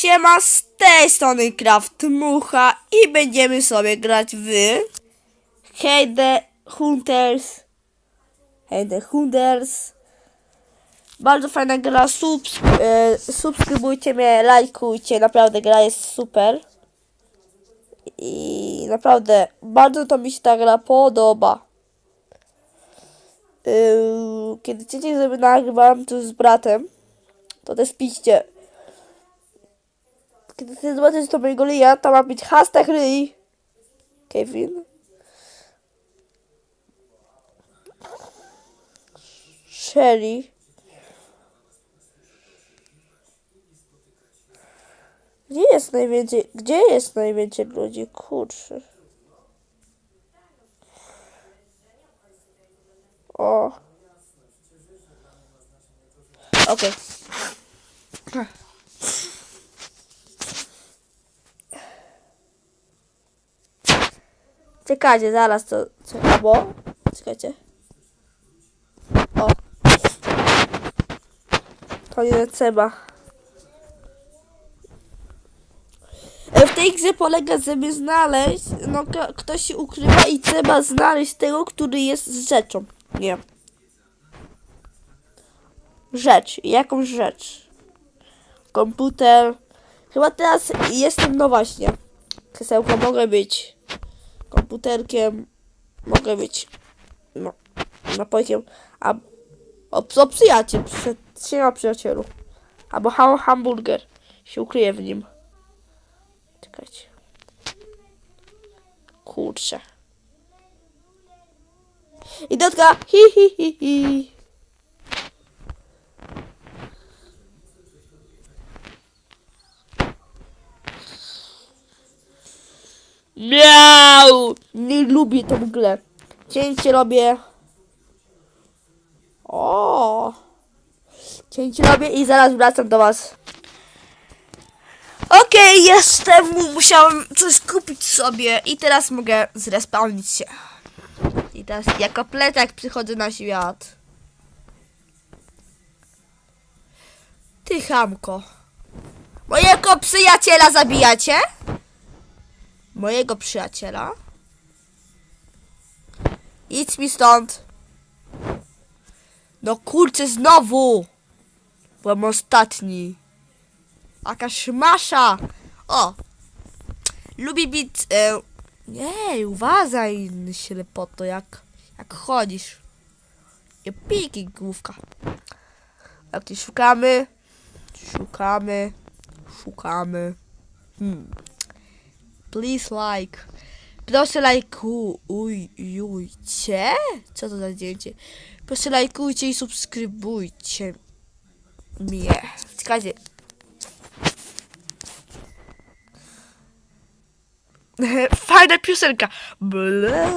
Siema, z tej strony Craft Mucha i będziemy sobie grać w Hey the Hunters. Hey the Hunters. Bardzo fajna gra, subs e, subskrybujcie mnie, lajkujcie, naprawdę gra jest super. I naprawdę bardzo to mi się ta gra podoba. Yy, kiedy chcecie, żeby nagrywam to z bratem, to też piszcie. Kiedy chcecie zobaczyć to mojego lija, to ma być hashtag ryj. Kevin. Sherry. Gdzie jest najwięcej, gdzie jest najwięcej ludzi? Kurczę. O. Okej. Czekajcie, zaraz to... Co, albo... Czekajcie. O. To nie trzeba. E, W tej grze polega, żeby znaleźć, no ktoś się ukrywa i trzeba znaleźć tego, który jest rzeczą. Nie. Rzecz. Jakąś rzecz. Komputer. Chyba teraz jestem, no właśnie. Krzesełko mogę być komputerkiem. Mogę być no, napojkiem. A o, o przyjaciel. Przy, siema przyjacielu. Albo ham, hamburger. Się ukryje w nim. Czekajcie. Kurczę. I dotka. Hi, hi, hi, hi. Nie lubię tą grę. Cięcie robię. O! Cięcie robię i zaraz wracam do was. Okej, jestem. Musiałem coś kupić sobie i teraz mogę zrespawnić się. I teraz jako plecak przychodzę na świat. Ty chamko. Mojego przyjaciela zabijacie? Mojego przyjaciela? Idź mi stąd. No kurczę, znowu. Byłem ostatni. Jakaś masza. O. Lubi bić... E, nie, uważaj, ślepoto, jak, jak chodzisz. I piki, główka. Jak ty szukamy? Szukamy. Szukamy. Hmm. Please like. Proszę lajkujcie. Co to za zdjęcie? Proszę lajkujcie i subskrybujcie mnie. Czekajcie. Fajna piosenka. Ble.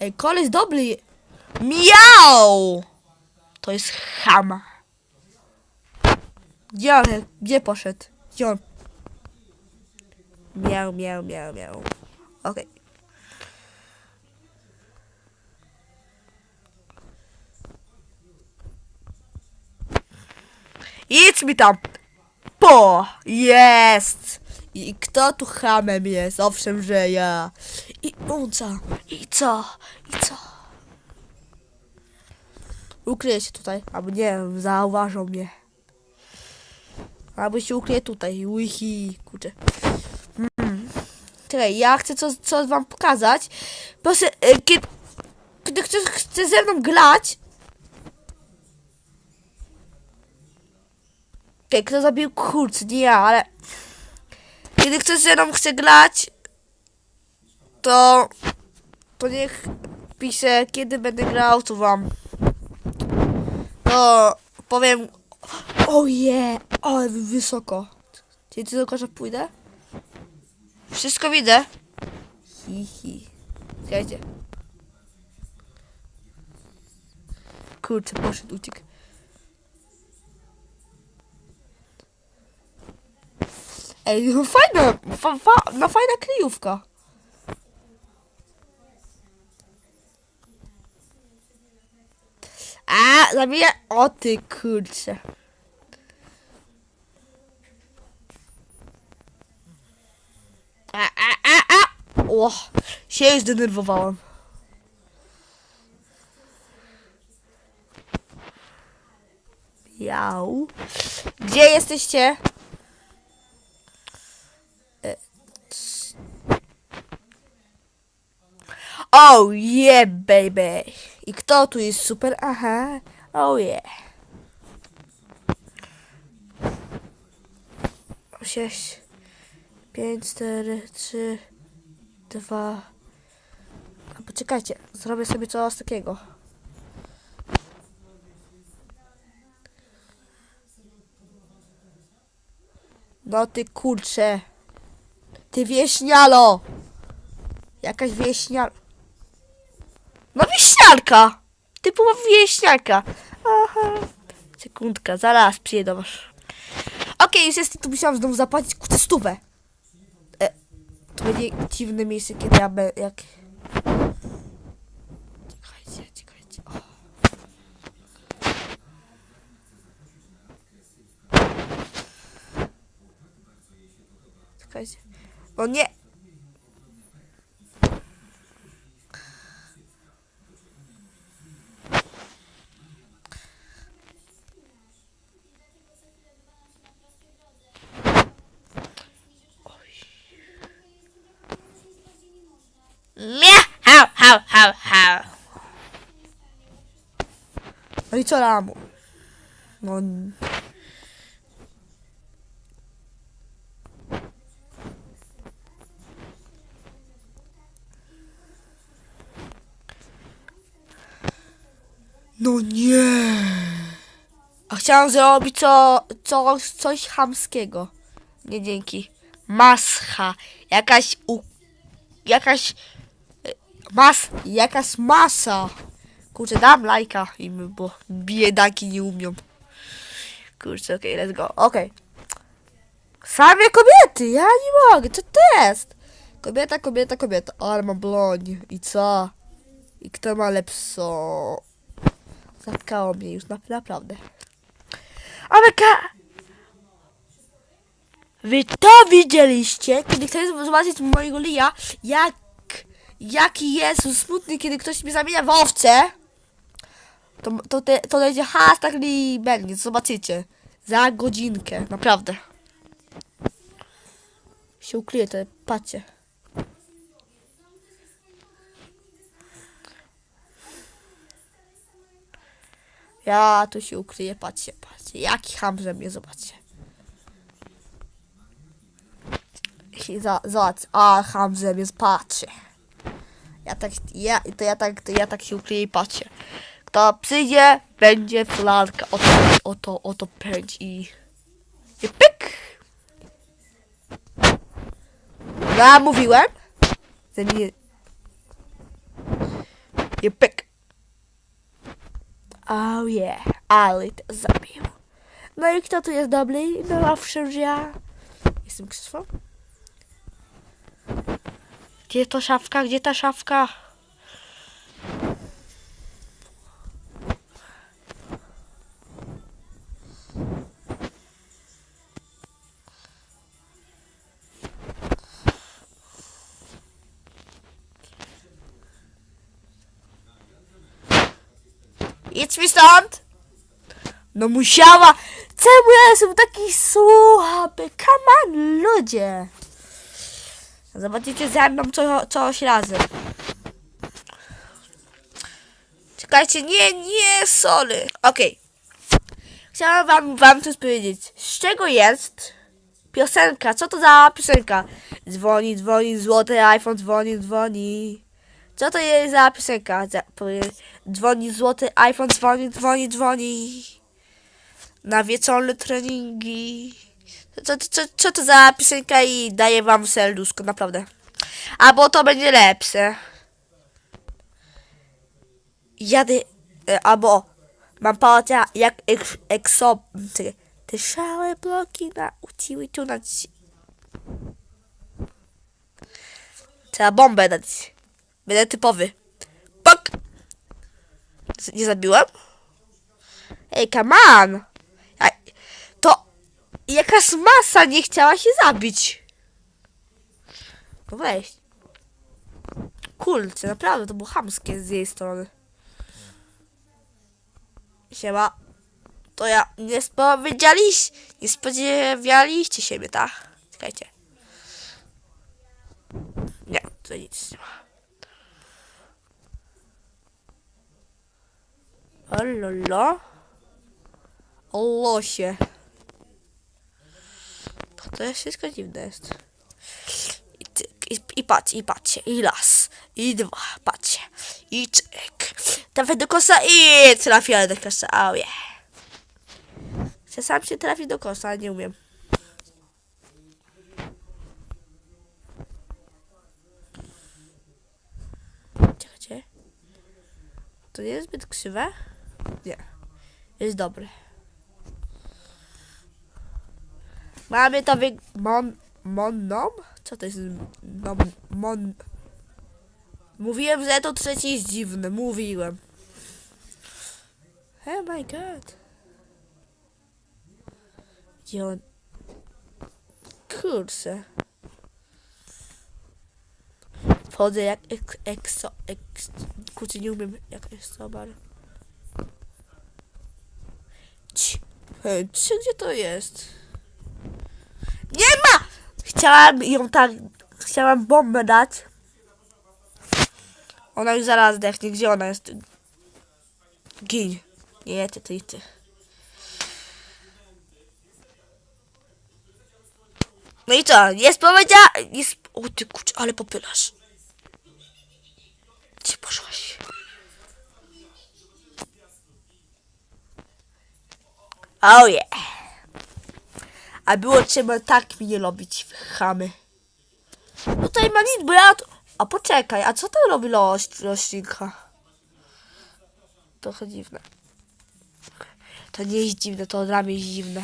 Ej, koleś dobry. Miau! To jest chama. On, gdzie poszedł? Gdzie on? Miau, miau, miau, miau. Okej. Idź mi tam! Po! Jest! I kto tu hamem jest? Owszem, że ja. I unca. I co? I co? Ukryję się tutaj. Albo nie zauważą mnie. Albo się ukryję tutaj. Wiki, kurczę. Mm. Czekaj, ja chcę coś, coś wam pokazać. Proszę, e, kiedy, kiedy ktoś chce ze mną grać, Okej, kto zabił kurczę, nie ja, ale... Kiedy ktoś ze mną chce grać, to... To niech pisze, kiedy będę grał, to wam... To powiem... Oje, ale wysoko. Czyli ty do kosza pójdę? Wszystko widzę. Hi, hi. Słuchajcie. Kurczę, poszedł, uciekł. Ej, no fajna, fa, fa, no fajna kryjówka. A, zabija. O ty kurczę. A, a, a, a. O, się zdenerwowałam. Jau. Gdzie jesteście? Oh yeah, baby. I kto tu jest super? Aha. Oh yeah. Sześć, pięć, cztery, trzy, dwa. A poczekajcie, zrobię sobie coś takiego. No ty kurcze. Ty wieśnialo. Jakaś wieśnial... No wieśnialka. Typowa wieśnialka. Aha. Sekundka, zaraz przyjedę was. Okej, już jestem, tu musiałam znowu zapłacić kurczę stówę. To będzie dziwne miejsce, kiedy ja be, jak... Czekajcie, czekajcie. O. Czekajcie. O nie! Co Ramu? No... No nie. A chciałam zrobić co, coś, coś chamskiego. Nie dzięki. Mascha. Jakaś u... Jakaś... e, Mas... Jakaś masa. Kurczę, dam lajka im, bo biedaki nie umią. Kurczę, okej, let's go. Okej. Same kobiety, ja nie mogę, to jest? Kobieta, kobieta, kobieta. Ale ma bloń. I co? I kto ma lepszą? Zatkało mnie już, na, naprawdę. Amerka! Wy to widzieliście, kiedy chcecie zobaczyć mojego lija, jak, jaki jest smutny, kiedy ktoś mi zamienia w owce, to, to, te, to będzie hashtag li będzie, zobaczycie. Za godzinkę, naprawdę. Się ukryje, to patrzcie. Ja tu się ukryję, patrzcie, patrzcie. Jaki ham ze mnie, zobaczcie. I za- Zobacz, a ham ze mnie, patrzcie. Ja tak, ja, to ja tak, to ja tak się ukryję i patrzcie. Kto przyjdzie, będzie flarka. Oto, oto, oto pędź i... I pyk! Ja mówiłem, że nie... I pyk. Oh yeah, ale to zabił. No i kto tu jest dobry? No owszem, że ja. Jestem Krzysztof. Gdzie to szafka? Gdzie ta szafka? Idź mi stąd! No musiała! Czemu ja jestem taki słaby? Come on, ludzie! Zobaczycie ze mną co, coś razem. Czekajcie, nie, nie, sorry. Okej. Chciałam wam, wam coś powiedzieć. Z czego jest piosenka? Co to za piosenka? Dzwoni, dzwoni, złoty iPhone, dzwoni, dzwoni. Co to jest za piosenka? Dzwoni złoty iPhone, dzwoni, dzwoni, dzwoni. Na wieczorne treningi. Co, co, co, to za piosenka i daję wam serduszko, naprawdę. Albo to będzie lepsze. Jadę, e, albo mam pałacza jak czekaj. Te szałe bloki nauczyły tu na... Trzeba bombę dać. Będę typowy. Pok! Nie zabiłem? Ej, come on! To jakaś masa nie chciała się zabić. No weź. Kurczę, naprawdę, to było chamskie z jej strony. Siema. To ja nie spowiedzieliście, nie spodziewaliście się mnie, tak? Czekajcie. Nie, to nic nie ma. Ololo. O losie. To, wszystko dziwne jest. I, tyk, i, I patrz, i patrzcie, i raz, i dwa, patrzcie, i czyk. Trafię do kosa i trafię do kosa, oh yeah. Sam się trafić do kosa, nie umiem. Czekajcie. To nie jest zbyt krzywe? Nie. Jest dobre. Mamy to wy... Mon... Monom? Co to jest? Nom... Mon... Mówiłem, że to trzeci jest dziwne. Mówiłem. Oh my god. Gdzie on... Kurczę. Wchodzę jak ek, ekso... Eks, kurczę, nie umiem jak eksobar. Czy gdzie to jest? Nie ma! Chciałam ją tak... Chciałam bombę dać. Ona już zaraz zdechnie. Gdzie ona jest? Gin. Nie, ty, ty, ty. No i co? Jest powiedziała... Jest... O ty kurczę, ale popylasz. Gdzie poszłaś? Oh yeah. A było trzeba tak mnie lubić, chamy. Tutaj ma nic, bo ja... A poczekaj, a co tam robi roślinka? Trochę dziwne. To nie jest dziwne, to dla mnie jest dziwne.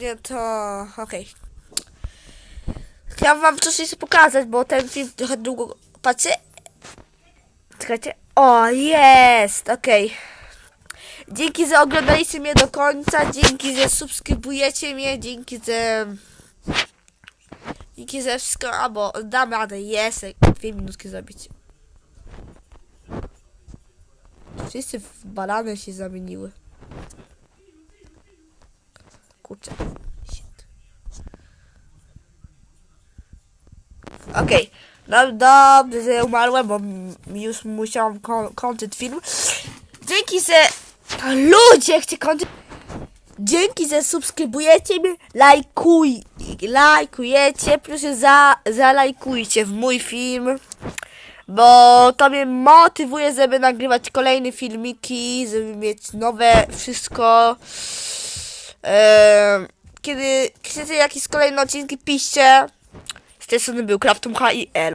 Nie to... Okej. Chciałam wam coś jeszcze pokazać, bo ten film trochę długo... Patrzcie. Czekajcie. O, jest! Okej. Dzięki, że oglądaliście mnie do końca. Dzięki, że subskrybujecie mnie. Dzięki, że... Dzięki za wszystko, albo dam radę, jest, dwie minutki zrobić. Wszyscy w banany się zamieniły. Kurczę. Okej. No dobrze, że umarłem, bo już musiałam ko- kończyć film. Dzięki, że ludzie chcecie kończyć. Dzięki, że subskrybujecie mnie, lajkuj, lajkujecie, proszę za, zalajkujcie w mój film, bo to mnie motywuje, żeby nagrywać kolejne filmiki, żeby mieć nowe wszystko. Kiedy chcecie jakieś kolejne odcinki, piszcie. Z tej strony był Kraftum H i L.